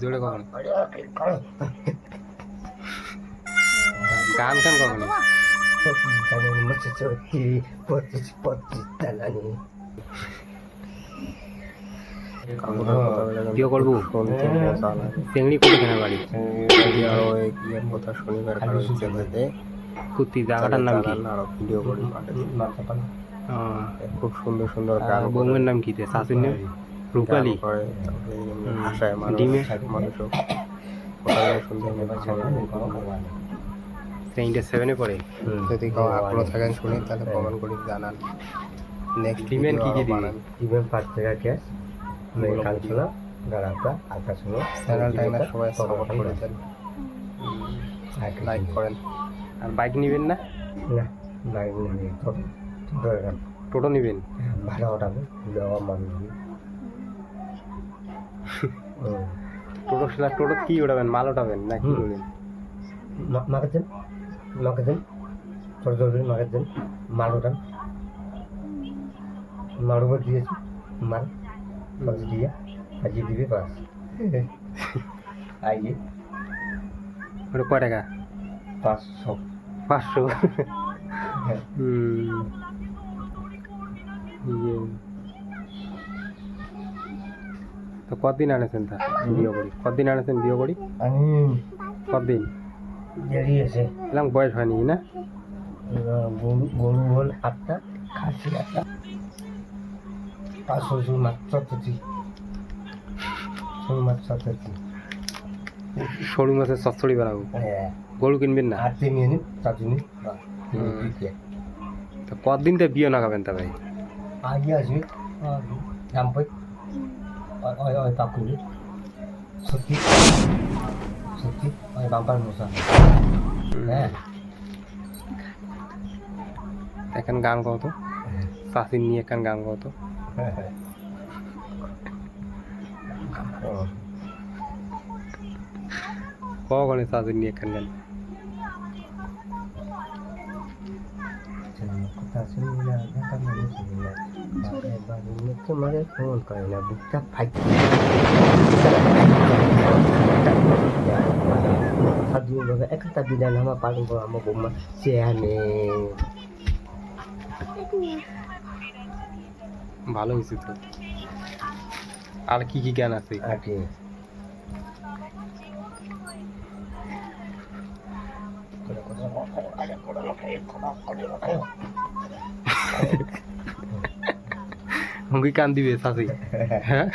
জোরে কখন? গান গান কখন? বিয়ে করব? চেংড়ি করে কেনা বাড়ি? কুত্তি জায়গাটার নাম কি? ভিডিও করি খুব সুন্দর সুন্দর গান বৌমের নাম কি শাশুর নাম? রূপালী। ভাষায় মানুষ? মানুষও সেভেনে পড়ে? যদি কাউ আগ্রহ থাকেন শুনি তাহলে কমেন্ট করে জানান। নেক্সট ডিমের কি কি দিবি? ইভেন পাঁচ টাকা ক্যাশ কালছিল গাড়াটা আকাশ হলো চ্যানেলটা এনার সবাই সাপোর্ট করে দেন। লাইক করেন। আর বাইক নিবেন না? টোটো নিবেন? ভাড়া ওঠাবে দেওয়া মানুষ টোটো কি মাল না কি ছোট ছোট মাল ওঠান মাল উপর দিয়েছি মাল বাস দিয়ে আজিয়ে দিবে বাস। আইয়ে ওটা কয় টাকা? পাঁচশো। পাঁচশো? হুম। তো কতদিন আনেছেন তা বিয়ে করি কতদিন আনেছেন বিয়ে করি আমি কতদিন? দেরি আছে এলাম বয়স হয়নি না? গরু গরু হল আটটা খাসি আটটা। পাঁচশো চতুর্থী শুধু মাছ চতুর্থী সরু মাছের চচ্চড়ি বানাবো। হ্যাঁ। গরু কিনবেন না? আর তিন নিয়ে চারজন নিন তো বিয়ে নাগাবেন তা ভাই? আগে আসবে। জাম্পাই। ওই ওই কাকুরি সত্যি সত্যি ওই বাম্পার মশা হ্যাঁ এখন গান কত চাষির নিয়ে এখন গান কত কখনই চাষির নিয়ে এখন গান। ফোন করে না বুকটা ফাইট সাধু বিধান আমার পালন করো আমার বৌমা চেয়ারম্যান ভালো হয়েছে তো। আর কি কি গান আছে? আগে। আমাকে কান দিবে চাষি হ্যাঁ।